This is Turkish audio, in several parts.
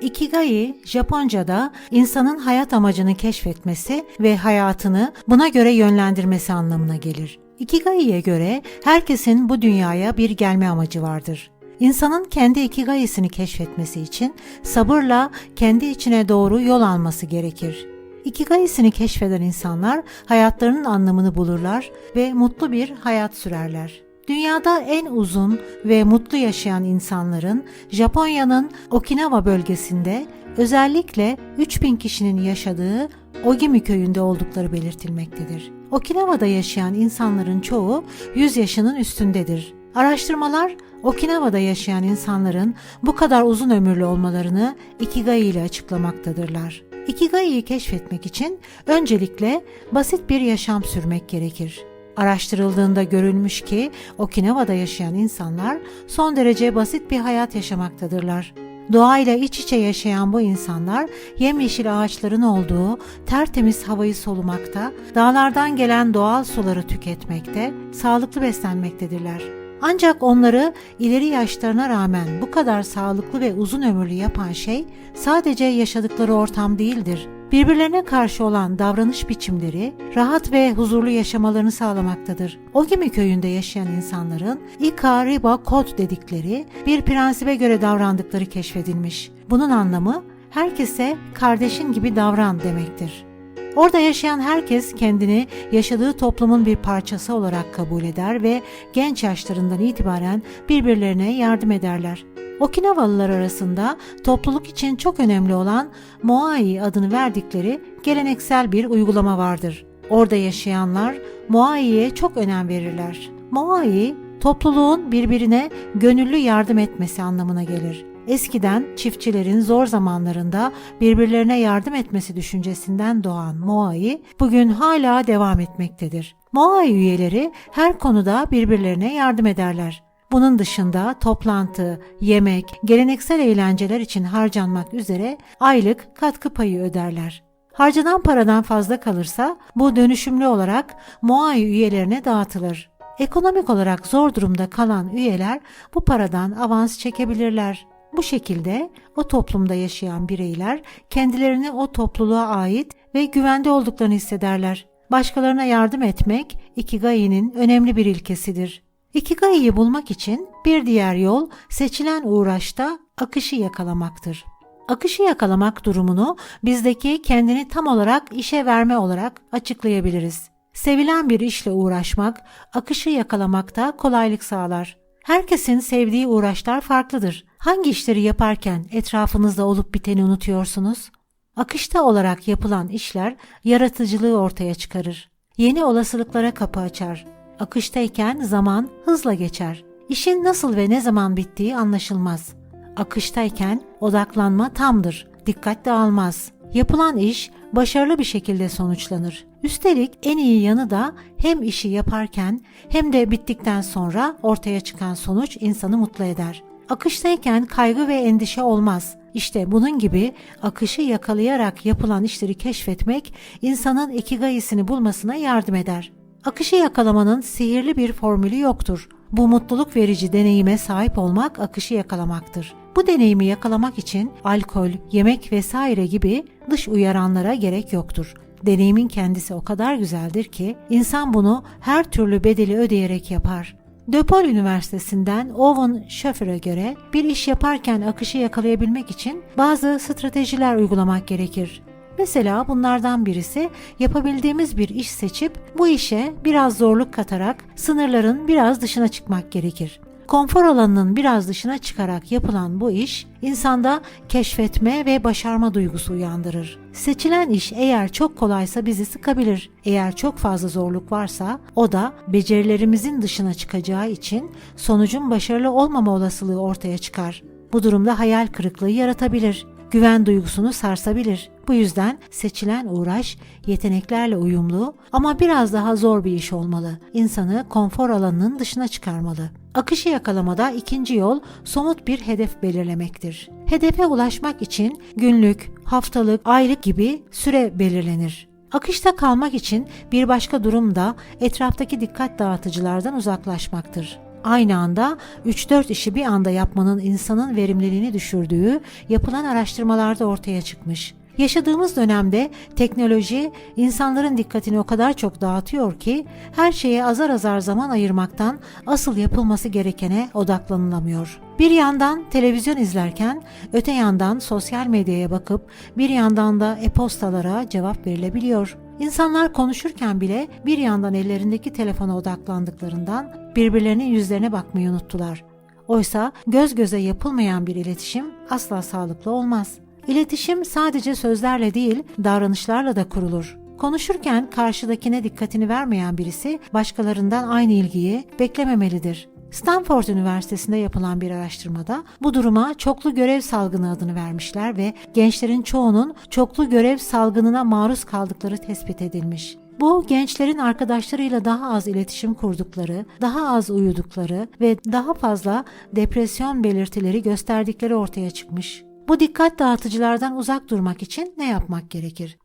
Ikigai, Japonca'da insanın hayat amacını keşfetmesi ve hayatını buna göre yönlendirmesi anlamına gelir. Ikigai'ye göre herkesin bu dünyaya bir gelme amacı vardır. İnsanın kendi ikigai'sini keşfetmesi için sabırla kendi içine doğru yol alması gerekir. Ikigai'sini keşfeden insanlar hayatlarının anlamını bulurlar ve mutlu bir hayat sürerler. Dünyada en uzun ve mutlu yaşayan insanların Japonya'nın Okinawa bölgesinde özellikle 3000 kişinin yaşadığı Ogimi köyünde oldukları belirtilmektedir. Okinawa'da yaşayan insanların çoğu 100 yaşının üstündedir. Araştırmalar Okinawa'da yaşayan insanların bu kadar uzun ömürlü olmalarını Ikigai ile açıklamaktadırlar. Ikigai'yi keşfetmek için öncelikle basit bir yaşam sürmek gerekir. Araştırıldığında görülmüş ki Okinawa'da yaşayan insanlar son derece basit bir hayat yaşamaktadırlar. Doğayla iç içe yaşayan bu insanlar yemyeşil ağaçların olduğu tertemiz havayı solumakta, dağlardan gelen doğal suları tüketmekte, sağlıklı beslenmektedirler. Ancak onları ileri yaşlarına rağmen bu kadar sağlıklı ve uzun ömürlü yapan şey sadece yaşadıkları ortam değildir. Birbirlerine karşı olan davranış biçimleri rahat ve huzurlu yaşamalarını sağlamaktadır. Ogimi köyünde yaşayan insanların Ika Riba Kod dedikleri bir prensibe göre davrandıkları keşfedilmiş. Bunun anlamı herkese kardeşin gibi davran demektir. Orada yaşayan herkes kendini yaşadığı toplumun bir parçası olarak kabul eder ve genç yaşlarından itibaren birbirlerine yardım ederler. Okinawalılar arasında topluluk için çok önemli olan Moai adını verdikleri geleneksel bir uygulama vardır. Orada yaşayanlar Moai'ye çok önem verirler. Moai, topluluğun birbirine gönüllü yardım etmesi anlamına gelir. Eskiden çiftçilerin zor zamanlarında birbirlerine yardım etmesi düşüncesinden doğan Moai bugün hala devam etmektedir. Moai üyeleri her konuda birbirlerine yardım ederler. Bunun dışında toplantı, yemek, geleneksel eğlenceler için harcanmak üzere aylık katkı payı öderler. Harcanan paradan fazla kalırsa bu dönüşümlü olarak Moai üyelerine dağıtılır. Ekonomik olarak zor durumda kalan üyeler bu paradan avans çekebilirler. Bu şekilde o toplumda yaşayan bireyler kendilerini o topluluğa ait ve güvende olduklarını hissederler. Başkalarına yardım etmek Ikigai'nin önemli bir ilkesidir. Ikigai'yi bulmak için bir diğer yol seçilen uğraşta akışı yakalamaktır. Akışı yakalamak durumunu bizdeki kendini tam olarak işe verme olarak açıklayabiliriz. Sevilen bir işle uğraşmak, akışı yakalamakta kolaylık sağlar. Herkesin sevdiği uğraşlar farklıdır. Hangi işleri yaparken etrafınızda olup biteni unutuyorsunuz? Akışta olarak yapılan işler yaratıcılığı ortaya çıkarır. Yeni olasılıklara kapı açar. Akıştayken zaman hızla geçer. İşin nasıl ve ne zaman bittiği anlaşılmaz. Akıştayken odaklanma tamdır. Dikkat dağılmaz. Yapılan iş başarılı bir şekilde sonuçlanır. Üstelik en iyi yanı da hem işi yaparken hem de bittikten sonra ortaya çıkan sonuç insanı mutlu eder. Akıştayken kaygı ve endişe olmaz. İşte bunun gibi akışı yakalayarak yapılan işleri keşfetmek insanın ikigai'sini bulmasına yardım eder. Akışı yakalamanın sihirli bir formülü yoktur. Bu mutluluk verici deneyime sahip olmak akışı yakalamaktır. Bu deneyimi yakalamak için alkol, yemek vesaire gibi dış uyaranlara gerek yoktur. Deneyimin kendisi o kadar güzeldir ki insan bunu her türlü bedeli ödeyerek yapar. DePaul Üniversitesi'nden Owen Schaffer'a göre bir iş yaparken akışı yakalayabilmek için bazı stratejiler uygulamak gerekir. Mesela bunlardan birisi yapabildiğimiz bir iş seçip bu işe biraz zorluk katarak sınırların biraz dışına çıkmak gerekir. Konfor alanının biraz dışına çıkarak yapılan bu iş insanda keşfetme ve başarma duygusu uyandırır. Seçilen iş eğer çok kolaysa bizi sıkabilir. Eğer çok fazla zorluk varsa o da becerilerimizin dışına çıkacağı için sonucun başarılı olmama olasılığı ortaya çıkar. Bu durumda hayal kırıklığı yaratabilir güven duygusunu sarsabilir. Bu yüzden seçilen uğraş yeteneklerle uyumlu ama biraz daha zor bir iş olmalı. İnsanı konfor alanının dışına çıkarmalı. Akışı yakalamada ikinci yol somut bir hedef belirlemektir. Hedefe ulaşmak için günlük, haftalık, aylık gibi süre belirlenir. Akışta kalmak için bir başka durum da etraftaki dikkat dağıtıcılardan uzaklaşmaktır. Aynı anda 3-4 işi bir anda yapmanın insanın verimliliğini düşürdüğü yapılan araştırmalarda ortaya çıkmış. Yaşadığımız dönemde teknoloji insanların dikkatini o kadar çok dağıtıyor ki her şeye azar azar zaman ayırmaktan asıl yapılması gerekene odaklanılamıyor. Bir yandan televizyon izlerken öte yandan sosyal medyaya bakıp bir yandan da e-postalara cevap verilebiliyor. İnsanlar konuşurken bile bir yandan ellerindeki telefona odaklandıklarından birbirlerinin yüzlerine bakmayı unuttular. Oysa göz göze yapılmayan bir iletişim asla sağlıklı olmaz. İletişim sadece sözlerle değil, davranışlarla da kurulur. Konuşurken karşıdakine dikkatini vermeyen birisi başkalarından aynı ilgiyi beklememelidir. Stanford Üniversitesi'nde yapılan bir araştırmada bu duruma çoklu görev salgını adını vermişler ve gençlerin çoğunun çoklu görev salgınına maruz kaldıkları tespit edilmiş. Bu gençlerin arkadaşlarıyla daha az iletişim kurdukları, daha az uyudukları ve daha fazla depresyon belirtileri gösterdikleri ortaya çıkmış. Bu dikkat dağıtıcılardan uzak durmak için ne yapmak gerekir?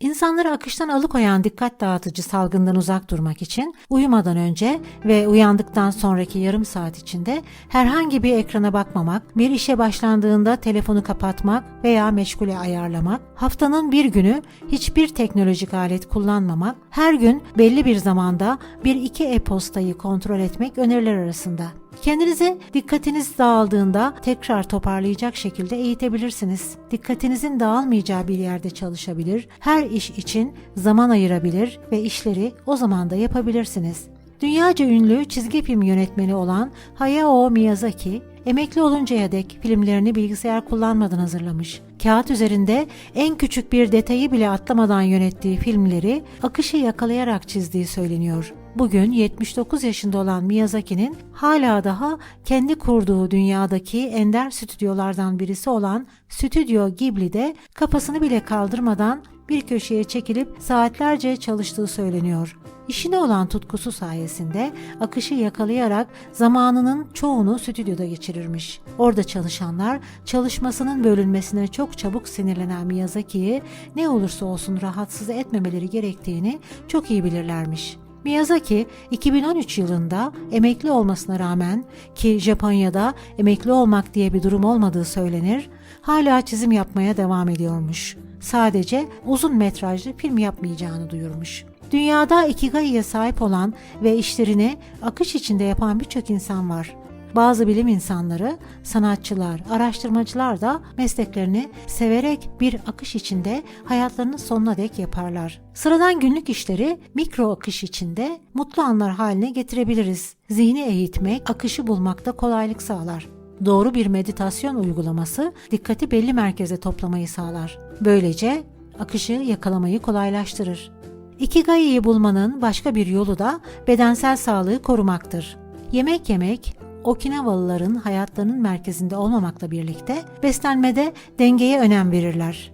İnsanları akıştan alıkoyan dikkat dağıtıcı salgından uzak durmak için uyumadan önce ve uyandıktan sonraki yarım saat içinde herhangi bir ekrana bakmamak, bir işe başlandığında telefonu kapatmak veya meşgule ayarlamak, haftanın bir günü hiçbir teknolojik alet kullanmamak, her gün belli bir zamanda bir iki e-postayı kontrol etmek öneriler arasında. Kendinizi dikkatiniz dağıldığında tekrar toparlayacak şekilde eğitebilirsiniz. Dikkatinizin dağılmayacağı bir yerde çalışabilir, her iş için zaman ayırabilir ve işleri o zaman da yapabilirsiniz. Dünyaca ünlü çizgi film yönetmeni olan Hayao Miyazaki, emekli oluncaya dek filmlerini bilgisayar kullanmadan hazırlamış. Kağıt üzerinde en küçük bir detayı bile atlamadan yönettiği filmleri akışı yakalayarak çizdiği söyleniyor. Bugün 79 yaşında olan Miyazaki'nin hala daha kendi kurduğu dünyadaki ender stüdyolardan birisi olan Stüdyo Ghibli'de kafasını bile kaldırmadan bir köşeye çekilip saatlerce çalıştığı söyleniyor. İşine olan tutkusu sayesinde akışı yakalayarak zamanının çoğunu stüdyoda geçirirmiş. Orada çalışanlar çalışmasının bölünmesine çok çabuk sinirlenen Miyazaki'yi ne olursa olsun rahatsız etmemeleri gerektiğini çok iyi bilirlermiş. Miyazaki 2013 yılında emekli olmasına rağmen ki Japonya'da emekli olmak diye bir durum olmadığı söylenir, hala çizim yapmaya devam ediyormuş. Sadece uzun metrajlı film yapmayacağını duyurmuş. Dünyada Ikigai'ye sahip olan ve işlerini akış içinde yapan birçok insan var. Bazı bilim insanları, sanatçılar, araştırmacılar da mesleklerini severek bir akış içinde hayatlarının sonuna dek yaparlar. Sıradan günlük işleri mikro akış içinde mutlu anlar haline getirebiliriz. Zihni eğitmek, akışı bulmakta kolaylık sağlar. Doğru bir meditasyon uygulaması dikkati belli merkeze toplamayı sağlar. Böylece akışı yakalamayı kolaylaştırır. Ikigai'yi bulmanın başka bir yolu da bedensel sağlığı korumaktır. Yemek yemek, Okinavalıların hayatlarının merkezinde olmamakla birlikte beslenmede dengeye önem verirler.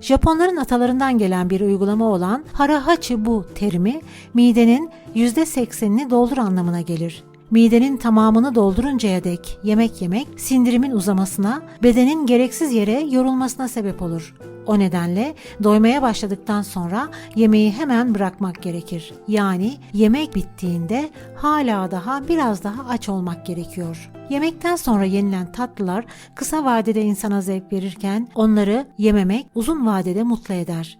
Japonların atalarından gelen bir uygulama olan harahachi bu terimi midenin %80'ini doldur anlamına gelir. Midenin tamamını dolduruncaya dek yemek yemek sindirimin uzamasına, bedenin gereksiz yere yorulmasına sebep olur. O nedenle doymaya başladıktan sonra yemeği hemen bırakmak gerekir. Yani yemek bittiğinde hala daha biraz daha aç olmak gerekiyor. Yemekten sonra yenilen tatlılar kısa vadede insana zevk verirken onları yememek uzun vadede mutlu eder.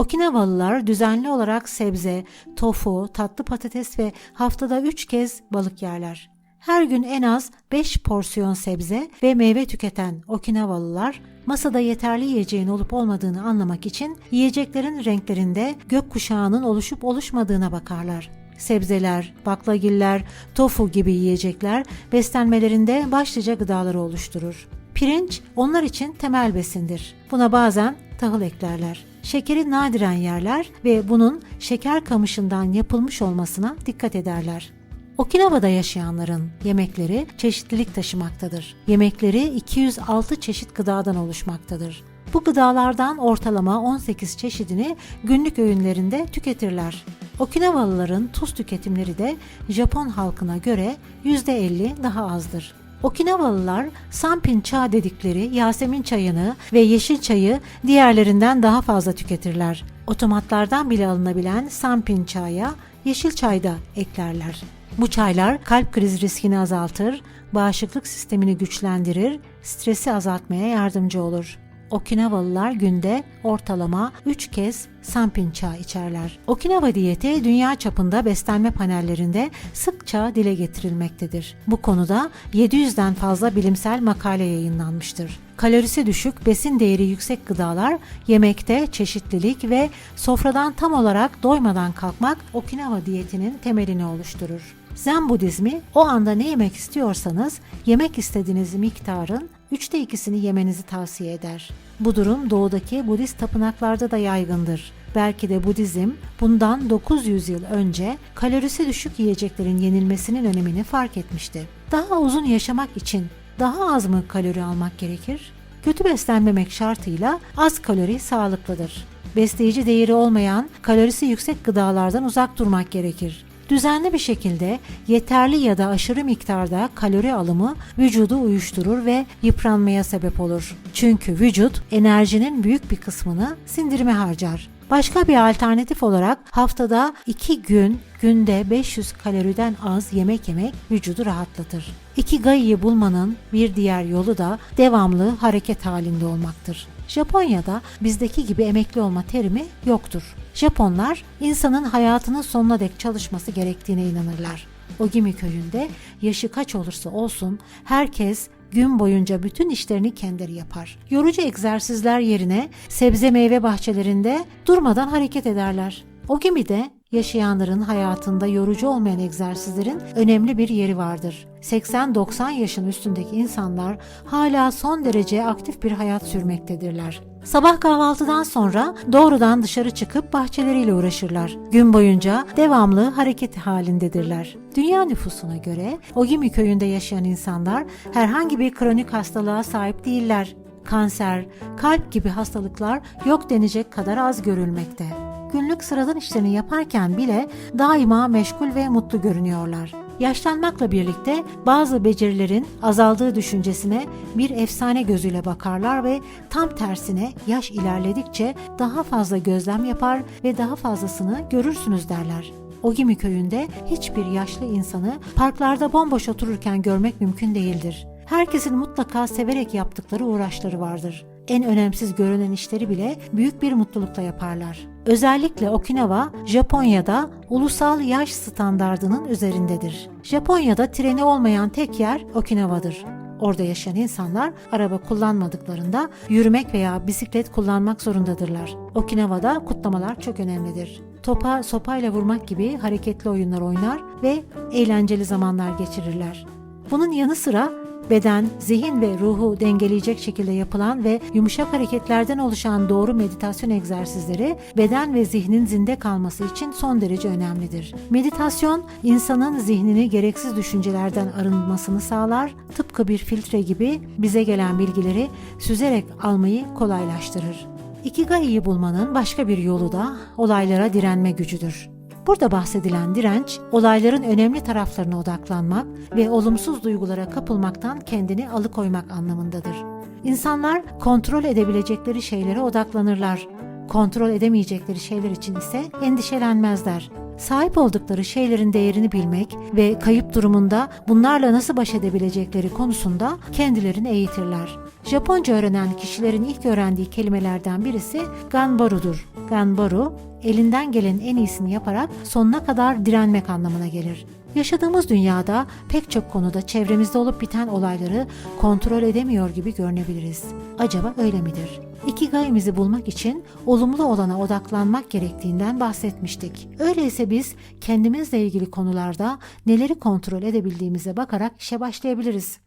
Okinavalılar düzenli olarak sebze, tofu, tatlı patates ve haftada 3 kez balık yerler. Her gün en az 5 porsiyon sebze ve meyve tüketen Okinavalılar masada yeterli yiyeceğin olup olmadığını anlamak için yiyeceklerin renklerinde gökkuşağının oluşup oluşmadığına bakarlar. Sebzeler, baklagiller, tofu gibi yiyecekler beslenmelerinde başlıca gıdaları oluşturur. Pirinç onlar için temel besindir. Buna bazen tahıl eklerler. Şekeri nadiren yerler ve bunun şeker kamışından yapılmış olmasına dikkat ederler. Okinawa'da yaşayanların yemekleri çeşitlilik taşımaktadır. Yemekleri 206 çeşit gıdadan oluşmaktadır. Bu gıdalardan ortalama 18 çeşidini günlük öğünlerinde tüketirler. Okinawalıların tuz tüketimleri de Japon halkına göre %50 daha azdır. Okinawalılar Sampin çağ dedikleri Yasemin çayını ve yeşil çayı diğerlerinden daha fazla tüketirler. Otomatlardan bile alınabilen Sampin çaya yeşil çay da eklerler. Bu çaylar kalp krizi riskini azaltır, bağışıklık sistemini güçlendirir, stresi azaltmaya yardımcı olur. Okinawalılar günde ortalama 3 kez sampin çay içerler. Okinawa diyeti dünya çapında beslenme panellerinde sıkça dile getirilmektedir. Bu konuda 700'den fazla bilimsel makale yayınlanmıştır. Kalorisi düşük, besin değeri yüksek gıdalar, yemekte çeşitlilik ve sofradan tam olarak doymadan kalkmak Okinawa diyetinin temelini oluşturur. Zen Budizmi o anda ne yemek istiyorsanız yemek istediğiniz miktarın üçte ikisini yemenizi tavsiye eder. Bu durum doğudaki Budist tapınaklarda da yaygındır. Belki de Budizm bundan 900 yıl önce kalorisi düşük yiyeceklerin yenilmesinin önemini fark etmişti. Daha uzun yaşamak için daha az mı kalori almak gerekir? Kötü beslenmemek şartıyla az kalori sağlıklıdır. Besleyici değeri olmayan, kalorisi yüksek gıdalardan uzak durmak gerekir. Düzenli bir şekilde yeterli ya da aşırı miktarda kalori alımı vücudu uyuşturur ve yıpranmaya sebep olur. Çünkü vücut enerjinin büyük bir kısmını sindirime harcar. Başka bir alternatif olarak haftada 2 gün günde 500 kaloriden az yemek yemek vücudu rahatlatır. Ikigai'yi bulmanın bir diğer yolu da devamlı hareket halinde olmaktır. Japonya'da bizdeki gibi emekli olma terimi yoktur. Japonlar insanın hayatının sonuna dek çalışması gerektiğine inanırlar. Ogimi köyünde yaşı kaç olursa olsun herkes gün boyunca bütün işlerini kendileri yapar. Yorucu egzersizler yerine sebze meyve bahçelerinde durmadan hareket ederler. Ogimi'de yaşayanların hayatında yorucu olmayan egzersizlerin önemli bir yeri vardır. 80-90 yaşın üstündeki insanlar hala son derece aktif bir hayat sürmektedirler. Sabah kahvaltıdan sonra doğrudan dışarı çıkıp bahçeleriyle uğraşırlar. Gün boyunca devamlı hareket halindedirler. Dünya nüfusuna göre Ogimi köyünde yaşayan insanlar herhangi bir kronik hastalığa sahip değiller. Kanser, kalp gibi hastalıklar yok denecek kadar az görülmekte günlük sıradan işlerini yaparken bile daima meşgul ve mutlu görünüyorlar. Yaşlanmakla birlikte bazı becerilerin azaldığı düşüncesine bir efsane gözüyle bakarlar ve tam tersine yaş ilerledikçe daha fazla gözlem yapar ve daha fazlasını görürsünüz derler. Ogimi köyünde hiçbir yaşlı insanı parklarda bomboş otururken görmek mümkün değildir. Herkesin mutlaka severek yaptıkları uğraşları vardır. En önemsiz görünen işleri bile büyük bir mutlulukla yaparlar. Özellikle Okinawa, Japonya'da ulusal yaş standardının üzerindedir. Japonya'da treni olmayan tek yer Okinawa'dır. Orada yaşayan insanlar araba kullanmadıklarında yürümek veya bisiklet kullanmak zorundadırlar. Okinawa'da kutlamalar çok önemlidir. Topa sopayla vurmak gibi hareketli oyunlar oynar ve eğlenceli zamanlar geçirirler. Bunun yanı sıra beden, zihin ve ruhu dengeleyecek şekilde yapılan ve yumuşak hareketlerden oluşan doğru meditasyon egzersizleri beden ve zihnin zinde kalması için son derece önemlidir. Meditasyon insanın zihnini gereksiz düşüncelerden arınmasını sağlar, tıpkı bir filtre gibi bize gelen bilgileri süzerek almayı kolaylaştırır. Ikigai'yi bulmanın başka bir yolu da olaylara direnme gücüdür. Burada bahsedilen direnç, olayların önemli taraflarına odaklanmak ve olumsuz duygulara kapılmaktan kendini alıkoymak anlamındadır. İnsanlar kontrol edebilecekleri şeylere odaklanırlar. Kontrol edemeyecekleri şeyler için ise endişelenmezler. Sahip oldukları şeylerin değerini bilmek ve kayıp durumunda bunlarla nasıl baş edebilecekleri konusunda kendilerini eğitirler. Japonca öğrenen kişilerin ilk öğrendiği kelimelerden birisi ganbaru'dur. Ganbaru, elinden gelen en iyisini yaparak sonuna kadar direnmek anlamına gelir. Yaşadığımız dünyada pek çok konuda çevremizde olup biten olayları kontrol edemiyor gibi görünebiliriz. Acaba öyle midir? Ikigai'mizi bulmak için olumlu olana odaklanmak gerektiğinden bahsetmiştik. Öyleyse biz kendimizle ilgili konularda neleri kontrol edebildiğimize bakarak işe başlayabiliriz.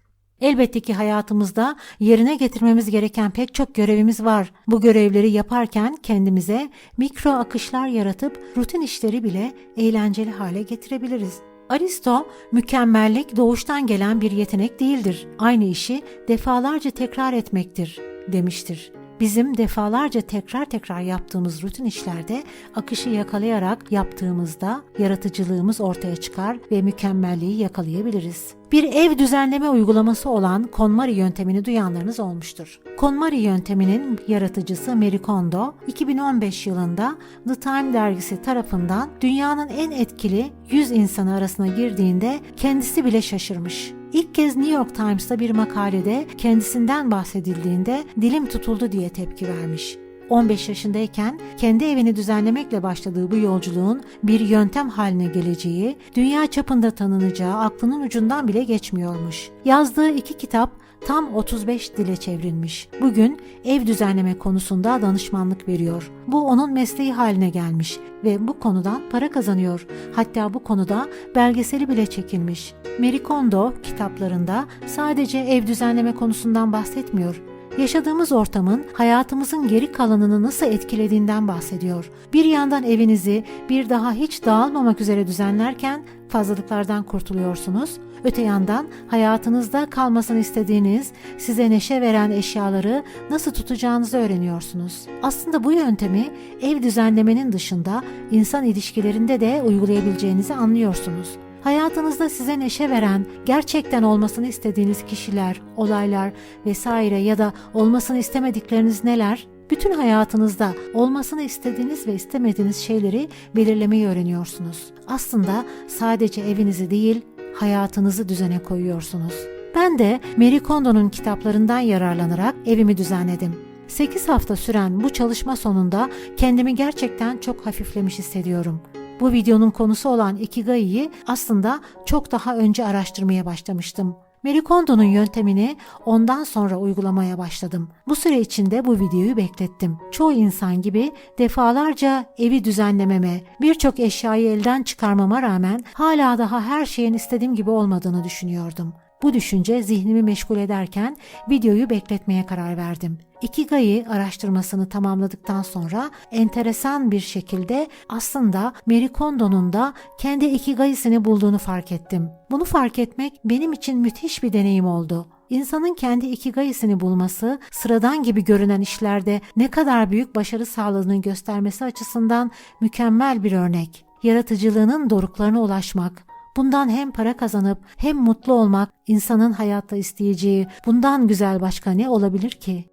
Elbette ki hayatımızda yerine getirmemiz gereken pek çok görevimiz var. Bu görevleri yaparken kendimize mikro akışlar yaratıp rutin işleri bile eğlenceli hale getirebiliriz. Aristo, mükemmellik doğuştan gelen bir yetenek değildir. Aynı işi defalarca tekrar etmektir demiştir. Bizim defalarca tekrar tekrar yaptığımız rutin işlerde akışı yakalayarak yaptığımızda yaratıcılığımız ortaya çıkar ve mükemmelliği yakalayabiliriz. Bir ev düzenleme uygulaması olan KonMari yöntemini duyanlarınız olmuştur. KonMari yönteminin yaratıcısı Marie Kondo 2015 yılında The Time dergisi tarafından dünyanın en etkili 100 insanı arasına girdiğinde kendisi bile şaşırmış. İlk kez New York Times'ta bir makalede kendisinden bahsedildiğinde dilim tutuldu diye tepki vermiş. 15 yaşındayken kendi evini düzenlemekle başladığı bu yolculuğun bir yöntem haline geleceği, dünya çapında tanınacağı aklının ucundan bile geçmiyormuş. Yazdığı iki kitap tam 35 dile çevrilmiş. Bugün ev düzenleme konusunda danışmanlık veriyor. Bu onun mesleği haline gelmiş ve bu konudan para kazanıyor. Hatta bu konuda belgeseli bile çekilmiş. Marie Kondo kitaplarında sadece ev düzenleme konusundan bahsetmiyor. Yaşadığımız ortamın hayatımızın geri kalanını nasıl etkilediğinden bahsediyor. Bir yandan evinizi bir daha hiç dağılmamak üzere düzenlerken fazlalıklardan kurtuluyorsunuz. Öte yandan hayatınızda kalmasını istediğiniz, size neşe veren eşyaları nasıl tutacağınızı öğreniyorsunuz. Aslında bu yöntemi ev düzenlemenin dışında insan ilişkilerinde de uygulayabileceğinizi anlıyorsunuz. Hayatınızda size neşe veren, gerçekten olmasını istediğiniz kişiler, olaylar vesaire ya da olmasını istemedikleriniz neler? Bütün hayatınızda olmasını istediğiniz ve istemediğiniz şeyleri belirlemeyi öğreniyorsunuz. Aslında sadece evinizi değil, hayatınızı düzene koyuyorsunuz. Ben de Marie Kondo'nun kitaplarından yararlanarak evimi düzenledim. 8 hafta süren bu çalışma sonunda kendimi gerçekten çok hafiflemiş hissediyorum. Bu videonun konusu olan Ikigai'yi aslında çok daha önce araştırmaya başlamıştım. Marie Kondo'nun yöntemini ondan sonra uygulamaya başladım. Bu süre içinde bu videoyu beklettim. Çoğu insan gibi defalarca evi düzenlememe, birçok eşyayı elden çıkarmama rağmen hala daha her şeyin istediğim gibi olmadığını düşünüyordum. Bu düşünce zihnimi meşgul ederken videoyu bekletmeye karar verdim. Ikigai araştırmasını tamamladıktan sonra enteresan bir şekilde aslında Marie Kondo'nun da kendi Ikigai'sini bulduğunu fark ettim. Bunu fark etmek benim için müthiş bir deneyim oldu. İnsanın kendi ikigai'sini bulması, sıradan gibi görünen işlerde ne kadar büyük başarı sağladığını göstermesi açısından mükemmel bir örnek. Yaratıcılığının doruklarına ulaşmak, Bundan hem para kazanıp hem mutlu olmak insanın hayatta isteyeceği bundan güzel başka ne olabilir ki?